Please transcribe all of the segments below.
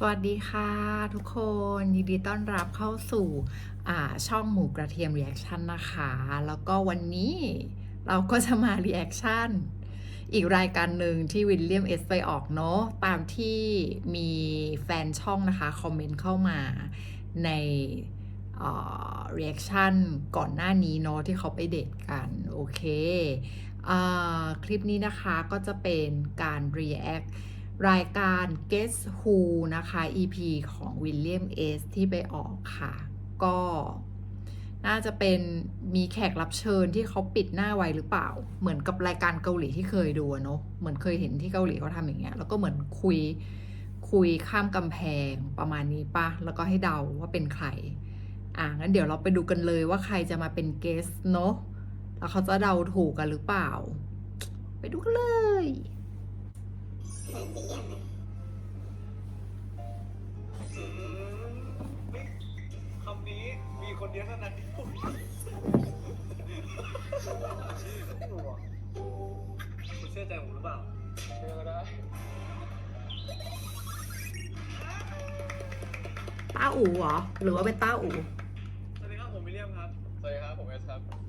สวัสดีค่ะทุกคนยินดีต้อนรับเข้าสู่ช่องหมูกระเทียมรีแอคชั่นนะคะ แล้วก็วันนี้เราก็จะมารีแอคชั่นอีกรายการหนึ่งที่วิลเลียมเอสไปออกเนาะตามที่มีแฟนช่องนะคะ คอมเมนต์เข้ามาในรีแอคชั่นก่อนหน้านี้เนาะที่เขาไปเดทกัน โอเคอคลิปนี้นะคะก็จะเป็นการ react รายการ Guess Who นะคะ EP ของ William S ที่ไปออกค่ะ ก็น่าจะเป็นมีแขกรับเชิญที่เขาปิดหน้าไวหรือเปล่า เหมือนกับรายการเกาหลีที่เคยดูเนาะเหมือนเคยเห็นที่เกาหลีเขาทำอย่างเงี้ยแล้วก็เหมือนคุยคุยข้ามกำแพงประมาณนี้ปะแล้วก็ให้เดาว่าเป็นใคร อะงั้นเดี๋ยวเราไปดูกันเลยว่าใครจะมาเป็นเกสเนาะแล้วเขาจะเดาถูกกันหรือเปล่า ไปดูกันเลย คำนี้มีคนเดียวเท่านั้นที่พูดคุณเชื่อใจผมหรือเปล่า เชื่อก็ได้ต้าอู๋เหรอ หรือว่าเป็นต้าอู๋สวัสดีครับ ผมวิลเลียมครับ สวัสดีครับ ผมเอสครับ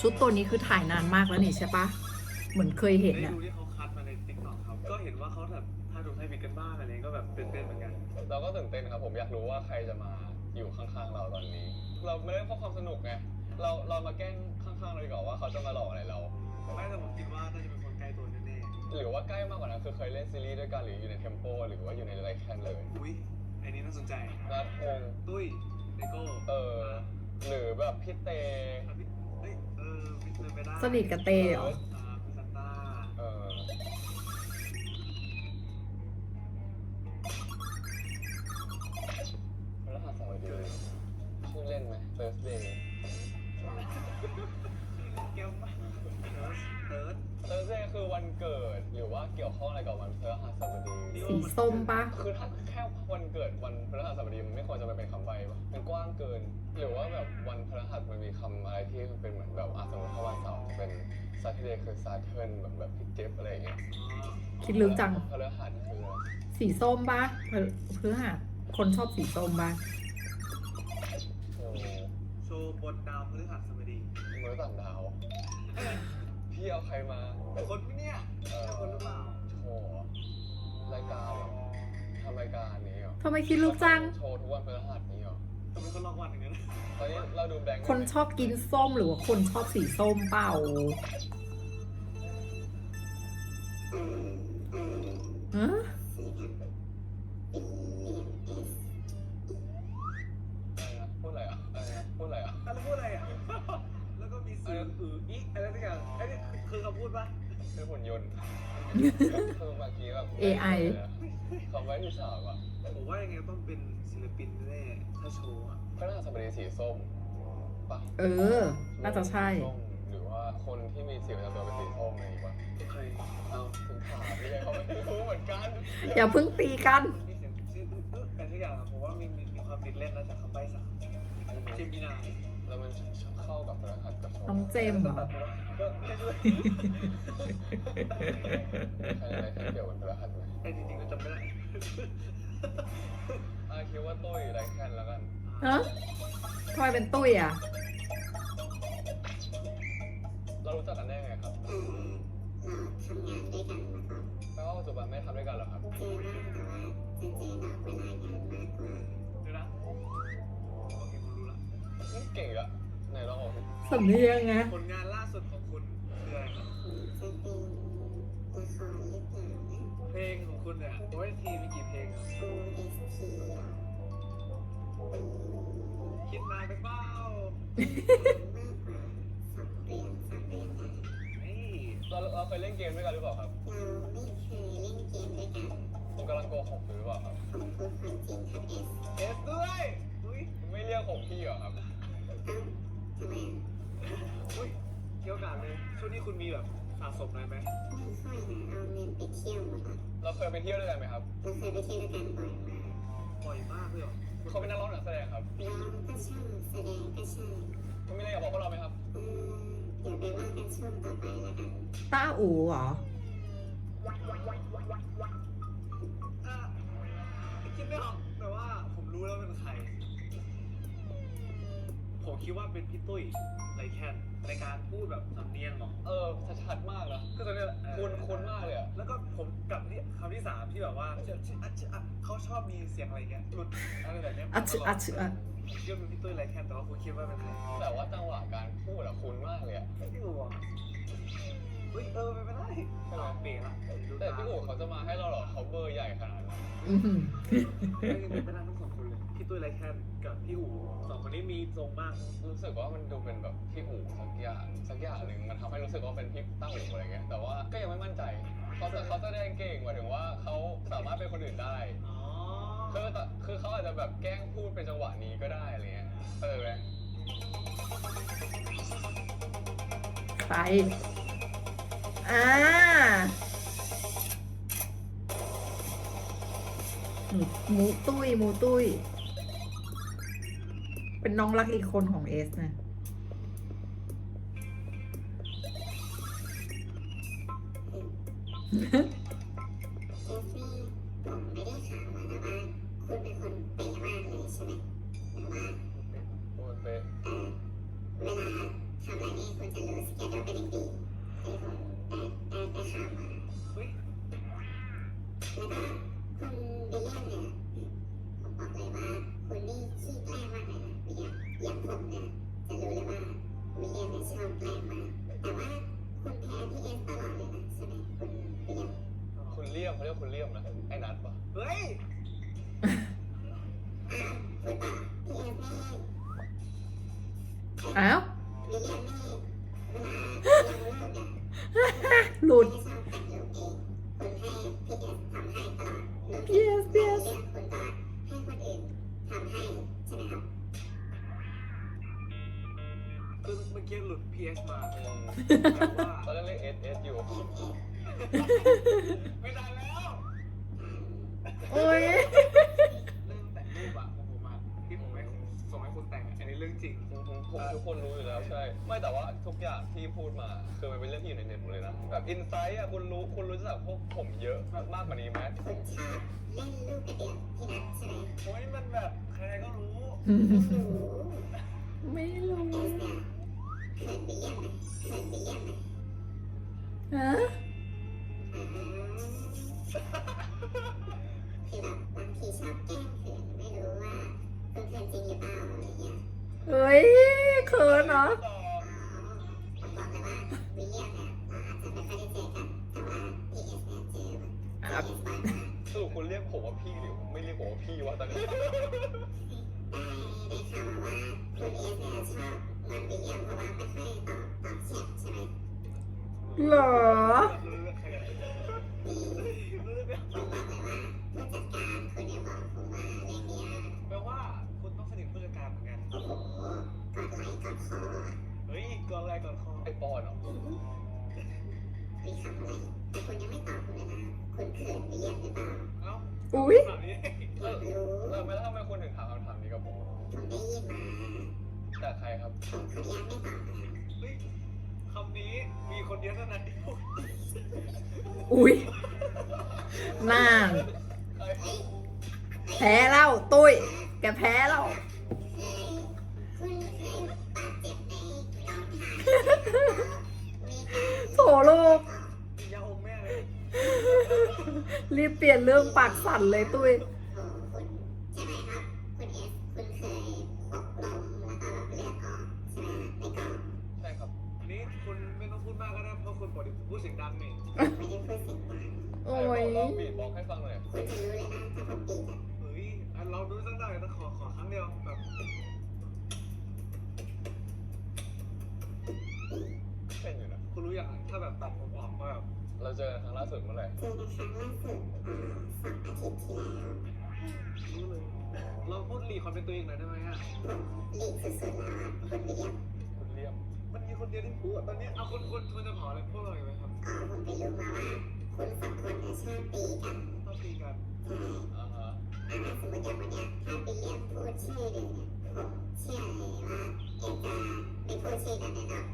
ชุดตัวนี้คือถ่ายนานมากแล้วนี่ใช่ปะเหมือนเคยเห็นได้อะ ดูที่เขาคัดมาในติ๊กต็อกครับ ก็เห็นว่าเขาแบบถ้าดูไทยบิดกันบ้างอะไรก็แบบตื่นเต้นเหมือนกัน เราก็ตื่นเต้นครับผมอยากรู้ว่าใครจะมาอยู่ข้างๆเราตอนนี้ เราไม่ได้เพราะความสนุกไงเราเรามาแกล้งข้างๆเราดีกว่าว่าเขาจะมาหลอกอะไรเรา ไม่แต่ผมคิดว่าน่าจะเป็นคนใกล้ตัวแน่หรือว่าใกล้มากกว่านั้นคือเคยเล่นซีรีส์ด้วยกันหรืออยู่ในเทมโปหรือว่าอยู่ในไรแคนเลยๆอุ้ยไอ้นี้น่าสนใจ นัดวงตุ้ยเลโก้เออหรือแบบพี่เตอะพี่เฮ้ สนิทกับเตเหรออ่าพี่ซันต้าเออพฤหัสบดีชื่อเล่นไหม Thursday Thursday คือวันเกิดหรือว่าเกี่ยวข้องอะไรกับวันพฤหัสบดีสีส้มปะคือถ้าแค่วันเกิดวันพฤหัสบดีมันไม่ควรจะไปเป็นคำใบ้ปะมันกว้างเกิน หรือว่าแบบวันพฤหัสมันมีคำอะไรที่เป็นเหมือนแบบอะสมมติถ้าวันเสาร์เป็น Saturday คือ Saturn แบบแบบพี่เจฟอะไรอย่างเงี้ยคิดลึกจัง พฤหัสคืออะไรสีส้มปะเพื่อหาคนชอบสีส้มปะโอ้โหโชว์บนดาวพฤหัสบดีมือต่างดาว พี่เอาใครมาคนปะเนี่ยเอใช่อคนหรือเปล่าโชว์เหรอรายการเหรอทำรายการนี้เหรอทำไมคิดลึกจัง โชว์ทุกวันพฤหัสนี้เหรอทำไมคนลอกวันอย่างนั้นตอนนี้เราดูแบงค์คนชอบกินส้มหรือว่าคนชอบสีส้มเปล่า ฮะอะไรนะพูดอะไรอะอะไรนะพูดอะไรอะแล้วพูดอะไรอะ แล้วก็มีสื่ออืออีอะไรสักอย่างไอ้นี่คือคำพูดปะคือหุ่นยนต์คือเมื่อกี้แบบ AI เขาไว้ที่ฉากอะผมว่ายังไงต้องเป็นศิลปินแน่ๆถ้าโชว์อะพระราชบดีสีส้มปะเออ น่าจะใช่ ส้มหรือว่าคนที่มีสีประจำตัวเป็นสีส้มอะไรอย่างงี้ปะใครเอาถึงถามไม่ใช่เขาไม่รู้เหมือนกันอย่าเพิ่งตีกันมีเสียงชื่ออึ๊อะไรสักอย่างอะผมว่ามีมีมีความติดเล่นนะจากคำใบ้สามเจมินาย แล้วมันเข้ากับพระหัสกับโชน้องเจมส์เหรอก็ไม่ด้วยใครอะไรที่เกี่ยวกับพระหัสไหมไอ้จริงๆก็จำไม่ได้อะคิดว่าตุ้ยไรแคนแล้วกันฮะทำไมเป็นตุ้ยอะ เรารู้จักกันได้ไงครับเอ่อเราทำงานด้วยกันมาก่อนแล้วก็ปัจจุบันไม่ทำด้วยกันเหรอครับโอเคมากแต่ว่าจริงๆเราเวลางานมากกว่าเดี๋ยวนะโอเคผมรู้ ละเก่งอะไหนลองบอกสิสำเนียงไงผลงานล่าสุดของคุณคืออะไรครับจะเป็นละครหรือเปล่านะเพลงของคุณเนี่ยโอ้ยทีมีกี่เพลงอะ OST เหรออืมคิดนานไปเปล่ามากกว่าสองเดือนสามเดือนได้นี่เราเราเคยเล่นเกมด้วยกันหรือเปล่าครับเราไม่เคยเล่นเกมด้วยกันผมกำลังโกหกอยู่หรือเปล่าครับผมพูดความจริงครับเอสเอสด้วย อุ้ยไม่เรียกผมพี่เหรอครับเอ้าทำไมอะอุ้ยเกี่ยวกันเลยช่วงนี้คุณมีแบบสะสมอะไรไหมไม่ค่อยนะเอาเงินไปเที่ยวหมดละเราเคยไปเที่ยวด้วยกันไหมครับเราเคยไปเที่ยวด้วยกันบ่อยมากบ่อยมากเลยเหรอเขาเป็นนักร้องหรือนักแสดงครับร้องก็ใช่แสดงก็ใช่คุณมีอะไรอยากบอกพวกเราไหมครับอืมต่อไปแล้วกัน ต้าอูเหรออะคิดไม่ออกแต่ว่าผมรู้แล้วเป็นใคร ผมคิดว่าเป็นพี่ตุ้ยไรแคนในการพูดแบบสำเนียงของเออชัดๆมากนะก็ตอนนี้คุ้นคุ้นมากเลยอะแล้วก็ผมกลับที่คำที่สามที่แบบว่าเชื่อเชื่ออะเชื่ออะเขาชอบมีเสียงอะไรเงี้ยหลุดอะไรแบบเนี้ยอัจฉริอัจฉริอะผมคิดว่าเป็นพี่ตุ้ยไรแคนแต่ว่าคุณคิดว่าเป็นใครแต่ว่าจังหวะการพูดอะคุ้นมากเลยอะพี่อู๋อะเฮ้ยเออไปไม่ได้ใช่ไหมเปลี่ยนละแต่พี่อู๋เขาจะมาให้เราเหรอเขาเบอร์ใหญ่ขนาดนั้นอื้อหือไม่ไม่ได้ทั้งสองคนเลยพี่ ตุ้ยไรแคนกับพี่อู๋สองคนนี้มีทรงมาก รู้สึกว่ามันดูเป็นแบบพี่อู๋สักอย่างสักอย่างหนึ่งมันทำให้รู้สึกว่าเป็นพี่ตั้งอู๋อะไรเงี้ยแต่ว่าก็ยังไม่มั่นใจเขาจะเขาแสดงเก่งหมายถึงว่าเขาสามารถเป็นคนอื่นได้อ๋อคือแต่คือเขาอาจจะแบบแกล้งพูดเป็นจังหวะนี้ก็ได้อะไรเงี้ยเออไหมใครอ่าหมูหมูตุ้ยหมูตุ้ย เป็นน้องรักอีกคนของเอสนะ คือเมื่อกี้หลุด PS มาอืมแต่ว่าตอนแรกเรียกเอสเอสอยู่ไม่ได้แล้วโอ้ยเรื่องแต่งรูปอะของผมอะที่ผมให้ส่งให้คุณแต่งอะอันนี้เรื่องจริงผมผมทุกคนรู้อยู่แล้วใช่ ไม่แต่ว่าทุกอย่างที่พูดมาคือมันเป็นเรื่องที่อยู่ในเน็ตหมดเลยนะ แบบอินไซต์อะคุณรู้คุณรู้จักพวกผมเยอะมากกว่านี้ไหมคุณชอบเล่นลูกกระเดือกพี่นัทใช่ไหมโอ้ยมันแบบใครๆก็รู้ ไม่รู้ ไม่รู้ ฮะอ่าคือแบบบางทีชอบแกล้งเขินไม่รู้ว่าคุณเขินจริงหรือเปล่าอะไรเงี้ยเฮ้ยเขินเนาะอ๋อผมบอกเลยว่าวิลเลียมเนี่ยเราอาจจะไม่ค่อยได้เจอกันแต่ว่าพีเอสเนี่ยเจอแบบพีเอสบ่อยมากสรุปคุณเรียกผมว่าพี่หรือไม่เรียกผมว่าพี่วะตอนนี้ อบมันวิลเพราะว่าไม่ค่อยตอบตอบแชทใช่ไหมเหรอรู้เรื่องใครกันนี่รู้เรื่องเนี่ยผมบอกเลยว่าผู้จัดการคุณเนี่ยบอกผมว่าเรื่องเนี้ยแปลว่าคุณต้องสนิทผู้จัดการเหมือนกันโอ้โหกอดไหล่กอดคอเฮ้ยก่อนอะไรก่อนคอไอปอนเหรอมีคำอะไรแต่คุณยังไม่ตอบผมเลยนะคุณเขินวิลเลียมหรือเปล่าเอ้าอุ้ย คนเดียวเท่านั้นที่พูดอุ๊ยน่านใครแพ้แล้วตุ้ย แกแพ้แล้วเฮ้ยคุณเคยบาดเจ็บในกองถ่ายมีการโถลูกยาอมแม่เลย รีบเปลี่ยนเรื่องปากสั่นเลยตุ้ย พูดเสียงดังนี่ไม่ได้พูดเสียงดังโอ้ยลองบีดบอกให้ฟังหน่อยคุณจะรู้เลยนะถ้าผมบีบอะเฮ้ยอันเราดูสักหน่อยนะขอขอครั้งเดียวแบบเป็นอยู่นะคุณรู้อย่างถ้าแบบตัดผมออกก็แบบเราเจอกันครั้งล่าสุดเมื่อไหร่เจอกันครั้งล่าสุดอ่าสองอาทิตย์ที่แล้วรู้เลยเราพูดรีความเป็นตัวเองหน่อยได้ไหมฮะผมลีกสุดๆแล้วอะคุณเรียบ คุณเลี่ยม มันมีคนเดียวที่พูดตอนนี้เอาคุณคุณคุณจะเผาอะไรพวกเราอยู่ไหมครับอ๋อผมไปรู้มาว่าคุณสองคนเนี่ยชอบตีกันต้องตีกันใช่อ่าฮะอ่าสมมติอย่างวันเนี้ยถ้าไปเรียกพูดชื่อหนึ่งเนี่ยผมเชื่อเลยว่าเอ็มจะไม่พูดชื่อนั้นแน่นอน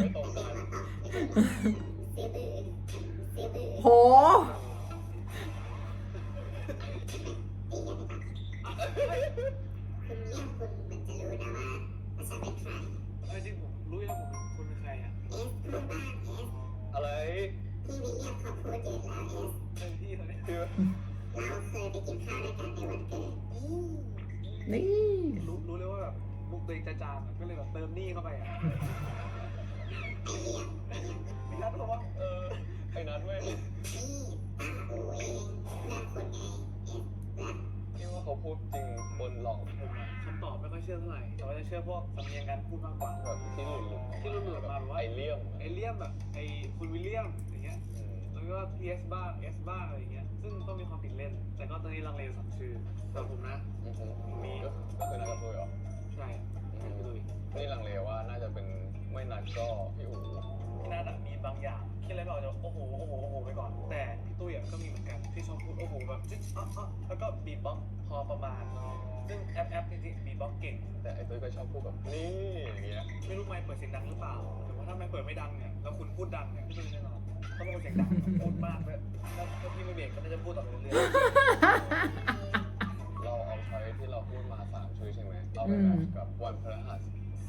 ไม่ตรงกันมาตอบซื้อ พูดจริงบนหลอกผมอะคำตอบไม่ค่อยเชื่อเท่าไหร่แต่ว่าจะเชื่อพวกสำเนียงการพูดมากกว่าแบบที่หลุดหลุดที่หลุดๆมาแบบว่าไอเลี่ยมไอเลี่ยมแบบไอคุณวิลเลียมอย่างเงี้ยอืมแล้วก็ PS บ้าง S บ้างอะไรอย่างเงี้ยซึ่งก็มีความผิดเล่น แต่ก็ตอนนี้ลังเลอยู่สองชื่อแต่ผมนะอือหือมีก็ก็คือนัทกับตัวเหรอใช่อืมพี่ตุ้ยนี่ลังเลว่าน่าจะเป็นไม่นัทก็พี่อู๋ พี่นัทอะมีบางอย่างคิดอะไรไม่ออกจะโอ้โหโอ้โหโอ้โหไปก่อน แต่พี่ตุ้ยอะก็มีเหมือนกันที่ชอบพูดโอ้โหแบบจิ๊ดอ๊ะอ๊ะแล้วก็บีบบ็อกซ์พอประมาณ ซึ่งแอปแอปจริงๆบีบบ็อกซ์เก่ง แต่ไอ้ตุ้ยก็ชอบพูดแบบนี่อย่างเงี้ยไม่รู้ไม่เปิดเสียงดังหรือเปล่าแต่ว่าถ้าไม่เปิดไม่ดังเนี่ยแล้วคุณพูดดังเนี่ยพี่ตุ้ยแน่นอนต้องเป็นคนเสียงดังพูดมากเลยแล้วถ้าพี่ไม่เบรกก็น่าจะพูดต่อไปเรื่อยๆเราเอาช้อยที่เราพูดมาสามชื่อใช่ไหมเอาไปแบบกับวันพฤหั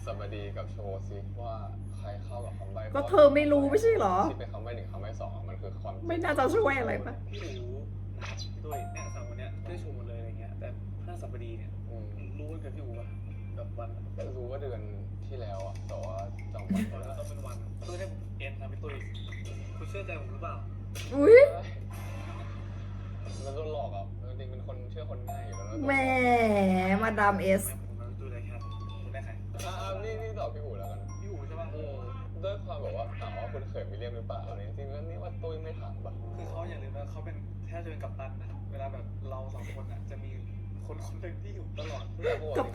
สบดีกับโชว์ซิว่า ใครเข้ากับคำใบ้ก็เธอไม่รู้ไม่ใช่เหรอ ที่เป็นคำใบ้หนึ่งคำใบ้สองอะมันคือความไม่น่าจะช่วยอะไรปะพี่รู้นะพี่ตุ้ยเนี่ยสามคนเนี้ยได้ชมหมดเลยอะไรเงี้ยแต่พระสัปดีเนี่ยอืมรู้วันเกิดพี่อู๋ป่ะแบบวันรู้ว่าเดือนที่แล้วอะแต่ว่าจำวันไม่แล้วได้ต้องเป็นวันตุ้ยได้เอ็นนะพี่ตุ้ยคุณเชื่อใจผมหรือเปล่าอุ้ยมันโดนหลอกอะจริงๆเป็นคนเชื่อคนง่ายอยู่แล้วนะแหมมาดามเอส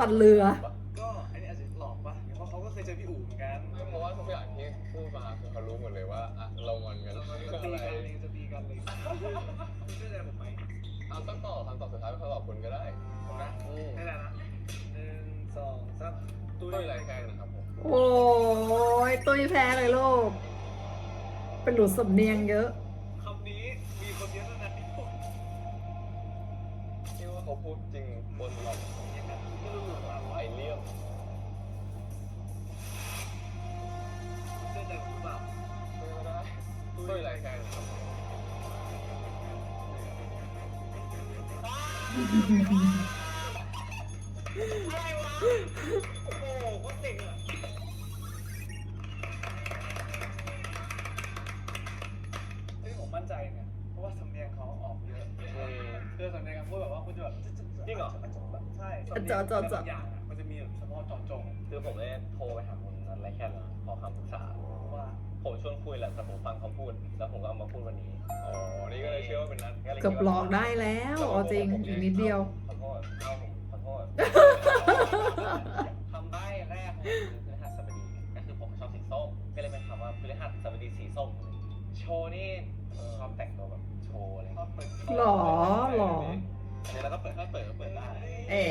กับตันเรือ ก็อันนี้อาจจะหลอกป่ะเพราะเขาก็เคยเจอพี่อู๋เหมือนกันไม่เพราะว่าทุกอย่างที่พูดมาคือเขารู้หมดเลยว่าอะเรางอนกันเราเรื่จะองตีอะไรกันเลยจะตีกันเลยคุณเชื่อใจผมไหมเอาต้องตอบคำตอบสุดท้ายเป็นคำตอบคุณก็ได้ผมนะอืมได้แล้วนะหนึ่งสองสามตุ้ยไรแค่นะครับผมโอ้ยตุ้ยแพ้เลยลูกเป็นหลุดสำเนียงเยอะคำนี้มีคนเยอะแล้วนะที่พูดที่ว่าเขาพูดจริงบนหลอกอย่างนั้น ไอเลี่ยมได้แต่กูแบบไม่ได้คุยอะไรกันอะไรวะ โอ้โหก็เจ๋งอะที่ผมมั่นใจเนี่ย เพราะว่าสำเนียงเขาออกเยอะเพื่อสำเนียงการพูดแบบว่าคุณจะแบบจริงเหรอ ช่เจาะเจาะเจาะบางอย่างอะมันจะมีแบบเฉพาะเจาะจงคือผมได้โทรไปหาคุณนันไรแค่นะขอคำปรึกษา ว่า ผมชวนคุยแหละแต่ผมฟังเขาพูด แล้วผมก็เอามาพูดวันนี้อ๋อ นี่ก็เลยเชื่อว่าเป็นนัทลยเกือบหลอกได้แล้วเอาจริงอีกนิดเดียว ขอโทษเอาผมขอโทษคำใบ้แรกของผมคือพฤหัสบดีก็คือผมชอบสีส้มก็เลยเป็นคำว่าพฤหัสบดีสีส้ม โชว์นี่ชอบแต่งตัวแบบโชว์อะไรชอบเปิดหรอหรออั นนี้เราก็เปิดถ้าเปิดก็เปิดได้เอ๋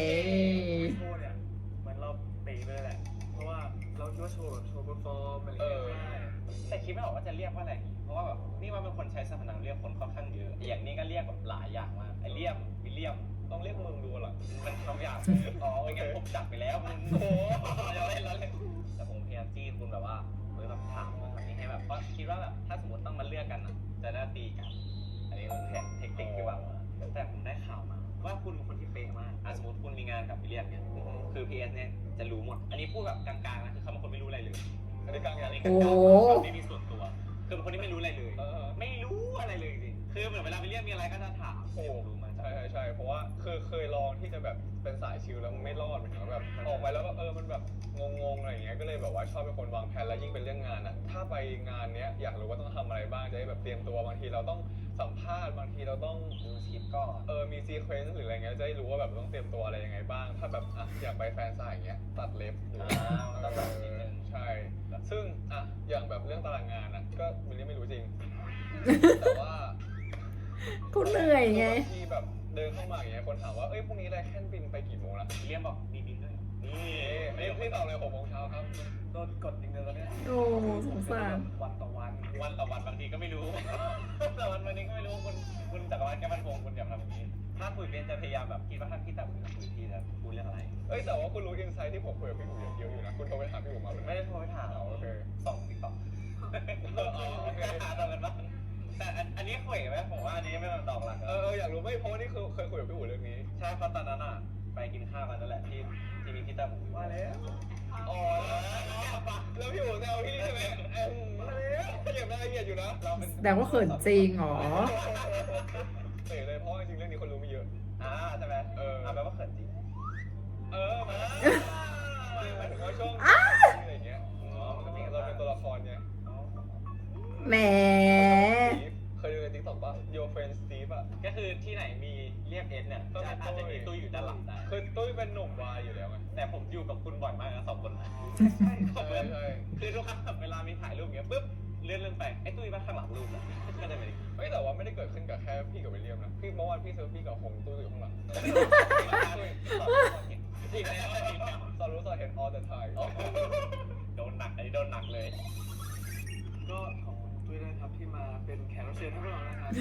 โชว์เนี่ยเหมือนเราปีไปเลยแหละ เพราะว่าเราคิดว่าโชว์แบบโชว์เปอร์ฟอร์มอะไรอย่างเงี้ยใช่แต่คิดไม่ออกว่าจะเรียกว่าอะไร เพราะว่าแบบนี่ว่าเป็นคนใช้สรรพนามเรียกคนค่อนข้างเยอะ อย่างนี้ก็เรียกแบบหลายอย่างมากไอเลี่ยมวิลเลียม ต้องเรียกมึงดูหรอมันคำหยาบอ๋อไม่งั้นผมจับไปแล้วมึงโอ้โหเราเล่นเราเล่นแต่ผมพยายามจี้คุณแบบว่าเฮ้ยแบบถามมาคำนี้ให้แบบเพราะคิดว่าแบบถ้าสมมติต้องมาเลือกกันอะ จะได้ตีกัน อันนี้เป็นแผนเทคนิคที่ว่าแต่ผมได้ข่าวมา ว่าคุณเป็นคนที่เป๊ะมากอะสมมติคุณมีงานกับวิลเลียมเนี่ยคือพีเอสเนี่ยจะรู้หมด อันนี้พูดแบบกลางๆนะคือเขาเป็นคนไม่รู้อะไรเลยอันนี้กลางอย่างนี้นี้โอ้ไม่มีส่วนตัว คือเป็นคนที่ไม่รู้อะไรเลยเออไม่รู้อะไรเลยจริงๆคือเหมือนเวลาไปเรียกมีอะไรก็จะถามโอ้รู้มาใช่ใช่ใช่เพราะว่าคือเคยลองที่จะแบบเป็นสายชิลแล้วมันไม่รอดเหมือนกันแบบออกไปแล้วแบบเออมันแบบ แบบว่าชอบเป็นคนวางแผนแล้วยิ่งเป็นเรื่องงานอะถ้าไปงานเนี้ยอยากรู้ว่าต้องทำอะไรบ้างจะได้แบบเตรียมตัวบางทีเราต้องสัมภาษณ์บางทีเราต้องดูชิปก่อนเออมีซีเควนซ์หรืออะไรเงี้ยจะได้รู้ว่าแบบต้องเตรียมตัวอะไรยังไงบ้าง ถ้าแบบอะอยากไปแฟนสายอย่างเงี้ยตัดเล็บหรืออ่าต้องแบบนิดนึงใช่ ซึ่งอะอย่างแบบเรื่องตารางงานอะก็มันยังไม่รู้จริง แต่ว่าเขาเหนื่อยไง บางทีแบบเดินเข้ามาอย่างเงี้ยคนถามว่า เอ้ยพรุ่งนี้ไรแค่นบินไปกี่โมงล่ะเรียมบอกมีบิ นด้วยมนี่นี่พี่ตอบเลยหกโมงเช้าครับ โดนกดอีกเดือนแล้วเนี่ยโอ้สงสาร วันต่อวัน วันต่อวันบางทีก็ไม่รู้ แต่วันวันนี้ก็ไม่รู้คุณคุณจักรวาลแก้วมันคงคุณอยากทำอย่างนี้ ถ้าคุยเป็นจะพยายามแบบคิดว่าถ้าพี่ตับคุยพี่จะพูดเรื่องอะไร เอ้ยแต่ว่าคุณรู้อินไซต์ที่ผมคุยกับพี่อู๋เยอะอยู่นะคุณโทรไปถามพี่อู๋มาไหมไม่ได้โทรไปถามโอเคสองติ๊กต็อกโอเคตอนนั้นบ้างแต่อันอันนี้คุยไหมผมว่าอันนี้ไม่เป็นดอกหลักเออเอออยากรู้ไม่เพราะว่านี่คือเคยคุยกับพี่อู๋เรื่องนี้ ใช่เพราะตอนนั้นอะไปกินข้าวกันนั่นแหละที่ที่ มีพี่ตับมาแล้วอ๋อแล้วพี่อู๋แซวพี่ใช่ไหมเอ็มมาแล้วเก็บรายละเอียดอยู่นะเราเป็นแสดงว่าเขินจริงเหรอ เตะเลยเพราะว่าจริงๆเรื่องนี้คนรู้ไม่เยอะ อ่าใช่ไหมเออเอาแปลว่าเขินจริง เออมาหมายถึงว่าช่วงอะไรอย่างเงี้ยอ๋อเราเป็นตัวละครเนี่ยแหม เคยดูในทิกตอกป่ะ Your Friend Steve อะก็ คือที่ไหนมีเรียกเอสเนี่ยก็จะมีอาจจะมีตู้อยู่ด้านหลังได้คือตุ้ยเป็นหนุ่มวายอยู่แล้วไงแต่ผมอยู่กับคุณบ่อยมากนะสองคนนะใช่ใช่ใช่คือทุกครั้งแบบเวลามีถ่ายรูปเงี้ยปุ๊บเลื่อนเลื่อนไปไอ้ตุ้ยบ้านข้างหลังรูปอะก็จะเป็นอย่างนี้ไม่แต่ว่าไม่ได้เกิดขึ้นกับแค่พี่กับวิลเลียมนะพี่เมื่อวานพี่เซลฟี่กับหงตุ้ยอยู่ข้างหลังอีกแล้วอีกแล้วสอนรู้สอนเห็น all the time โดนหนักอันนี้โดนหนักเลย ก็ขอบคุณ ด้วยนะครับที่มาเป็นแขกรับเชิญให้พวกเรานะครับ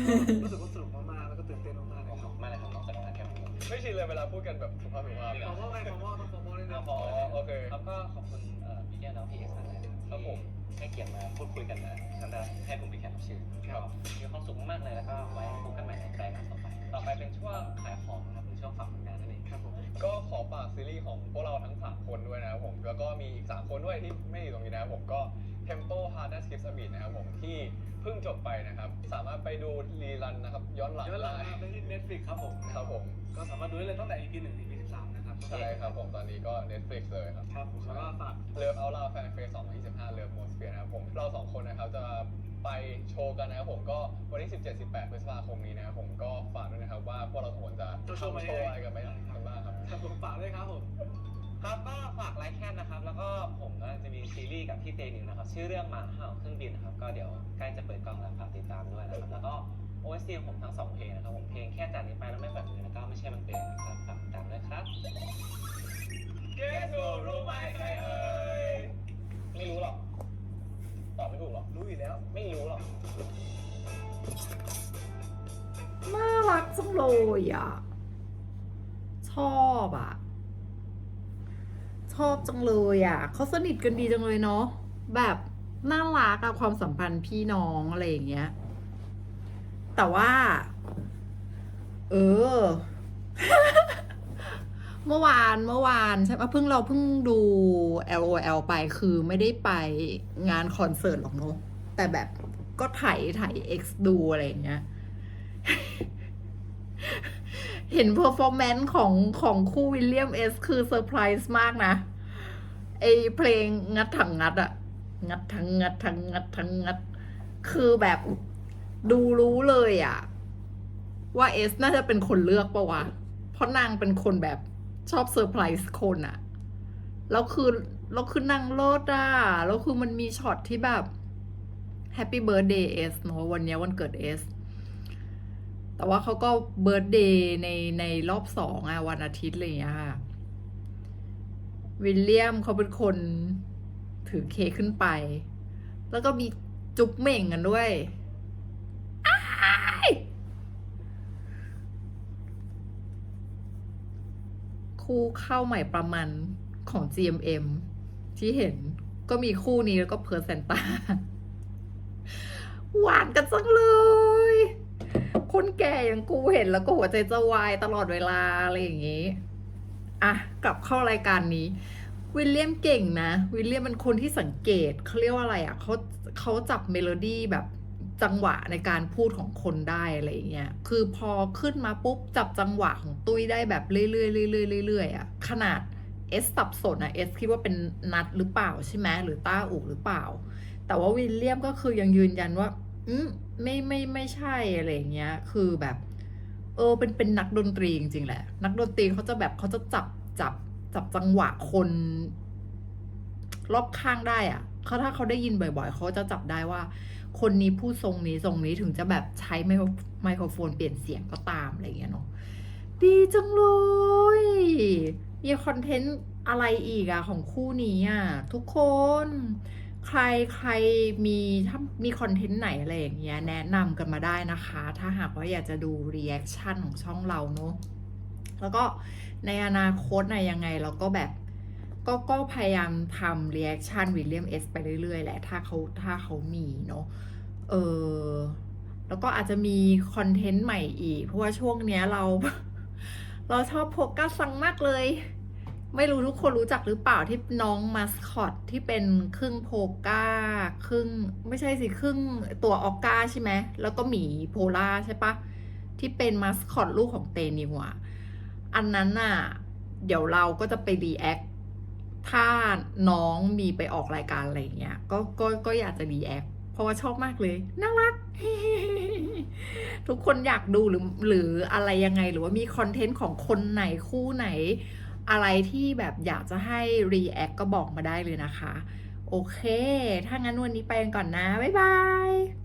รู้สึกว่าสนุกมากๆแล้วก็ตื่นเต้นมากๆเลยครับไม่เลยครับน้องจากการแค่ผมไม่ชินเลยเวลาพูดกันแบบสุภาพสุภาพขอว่าไงขอว่าต้องขอว่าเลยนะอ๋อโอเคแล้วก็ขอบคุณเอ่อพี่แก้วน้องพี่เอสมากเลยนะครับผมให้เกียรติมาพูดคุยกันนะแล้วก็ให้ผมเป็นแขกรับเชิญครับมีความสุขมากๆเลยแล้วก็ไว้พบกันใหม่ในรายการต่อไป ต่อไปเป็นช่วงขายของนะครับ หรือช่วงฝากผลงานนั่นเองครับผมก็ขอฝากซีรีส์ของพวกเราทั้ง 3 คนด้วยนะครับผม แล้วก็มีอีก 3 คนด้วยที่ไม่อยู่ตรงนี้นะครับผมก็ Tempo Hard and Skip a Beat นะครับผมที่เพิ่งจบไปนะครับ สามารถไปดูรีรันนะครับ ย้อนหลังย้อนหลังได้มาได้ที่ Netflix ครับผมครับผม ก็สามารถดูได้เลยตั้งแต่ EP 1ถึง EP 13 นะครับใช่ครับผมตอนนี้ก็ Netflix เลยครับครับผมแล้วก็ฝากเลิฟเอาลาแฟนเฟส2025เลิฟโมสเฟียนะครับผมเราสองคนนะครับจะไปโชว์กันนะครับผมก็วันที่17-18พฤษภาคมนี้นะครับ คนจะจะโชว์ทำมาโชยังไงว์อะไรกันไหมกันบ้างครับครับผมฝากด้วยครับผม ครับก็ฝากไลค์แคนนะครับ แล้วก็ผมก็จะมีซีรีส์กับพี่เตนิวนะครับ ชื่อเรื่องหมาเห่าเครื่องบินนะครับ ก็เดี๋ยวใกล้จะเปิดกล้องแล้วฝากติดตามด้วยนะครับ แล้วก็ OST ของผมทั้งสองเพลงนะครับ ผมเพลงแค่จากนี้ไปแล้วไม่ฝันมือแล้วก็ไม่ใช่มันเป็นนะครับฝากติดตามด้วยครับเกสรู้ไหมใครเอ่ยไม่รู้หรอกตอบไม่ถูกหรอกรู้อยู่แล้ว ไม่รู้หรอกน่ารักจังเลยอะช อบอะ ชอบจังเลยอะเขาสนิทกันดีจังเลยเนาะแบบน่ารักอะความสัมพันธ์พี่น้องอะไรอย่างเงี้ย แต่ว่า เออ เมื่อวานเมื่อวานใช่ไหมเพิ่งเราเพิ่งดู LOL ไปคือไม่ได้ไปงานคอนเสิร์ตหรอกเนาะแต่แบบก็ถ่ายถ่าย X ดูอะไรอย่างเงี้ย เห็นเพอร์ฟอร์แมนซ์ของของคู่วิลเลียมเอสคือเซอร์ไพรส์มากนะไอเพลงงัดถังงัดอะงัดทั้งงัดทั้งงัดทั้งงัด คือแบบดูรู้เลยอะว่าเอสน่าจะเป็นคนเลือกปะวะ เพราะนางเป็นคนแบบชอบเซอร์ไพรส์คนอะแล้วคือแล้วคือนางโลดอะแล้วคือมันมีช็อตที่แบบแฮปปี้เบิร์ดเดย์เอสเนาะวันนี้วันเกิดเอส แต่ว่าเขาก็เบิร์ดเดย์ในในรอบสองอะวันอาทิตย์อะไรอย่างเงี้ยค่ะ วิลเลียมเขาเป็นคนถือเค้กขึ้นไป แล้วก็มีจุ๊บเม่งกันด้วย คู่เข้าใหม่ประมาณของ GMM ที่เห็นก็มีคู่นี้แล้วก็เพอร์เซนตา หวานกันจังเลย งกูเห็นแล้วก็หัวใจจะวายตลอดเวลาอะไรอย่างงี้ อะ กลับเข้ารายการนี้ วิลเลียมเก่งนะ วิลเลียมเป็นคนที่สังเกตเขาเรียกว่าอะไรอะเขาเขาจับเมโลดี้แบบจังหวะในการพูดของคนได้อะไรอย่างเงี้ย คือพอขึ้นมาปุ๊บจับจังหวะของตุ้ยได้แบบเรื่อยๆเรื่อยๆเรื่อยๆอะขนาดเอสสับสนอะเอสคิดว่าเป็นนัดหรือเปล่าใช่ไหมหรือต้าอูหรือเปล่า แต่ว่าวิลเลียมก็คือยังยืนยันว่า อืมไม่ไม่ไม่ใช่อะไรเงี้ย คือแบบ เออเป็นเป็นนักดนตรีจริงๆแหละ นักดนตรีเขาจะแบบเขาจะจับจับจับจังหวะคน รอบข้างได้อะเขาถ้าเขาได้ยินบ่อย ๆเขาจะจับได้ว่า คนนี้พูดทรงนี้ทรงนี้ถึงจะแบบใช้ไมโครไมโครโฟนเปลี่ยนเสียงก็ตามอะไรเงี้ยเนาะดีจังเลยมีคอนเทนต์อะไรอีกอะของคู่นี้อะทุกคน ใครใครมีถ้ามีคอนเทนต์ไหนอะไรอย่างเงี้ยแนะนำกันมาได้นะคะ ถ้าหากว่าอยากจะดูรีแอคชั่นของช่องเราเนอะแล้วก็ในอนาคตในยังไงเราก็แบบก็ก็พยายามทำรีแอคชั่นวิลเลียมเอสไปเรื่อยๆแหละถ้าเขาถ้าเขามีเนาะเออแล้วก็อาจจะมีคอนเทนต์ใหม่อีก เพราะว่าช่วงเนี้ยเรา เราชอบโพกัสซังมากเลย ไม่รู้ทุกคนรู้จักหรือเปล่าที่น้องมาสคอตที่เป็นครึ่งโพก้า ครึ่งไม่ใช่สิครึ่งตัวออกก้าใช่ไหมแล้วก็หมีโพล่าใช่ปะที่เป็นมาสคอตลูกของเตนิวอะอันนั้นน่ะ เดี๋ยวเราก็จะไปรีแอคถ้าน้องมีไปออกรายการอะไรเงี้ยก็ก็ก็อยากจะรีแอคเพราะว่าชอบมากเลยน่ารัก ทุกคนอยากดูหรือหรืออะไรยังไงหรือว่ามีคอนเทนต์ของคนไหนคู่ไหน อะไรที่แบบอยากจะให้ react ก็บอกมาได้เลยนะคะ โอเค ถ้างั้นวันนี้ไปกันก่อนนะ บ๊ายบาย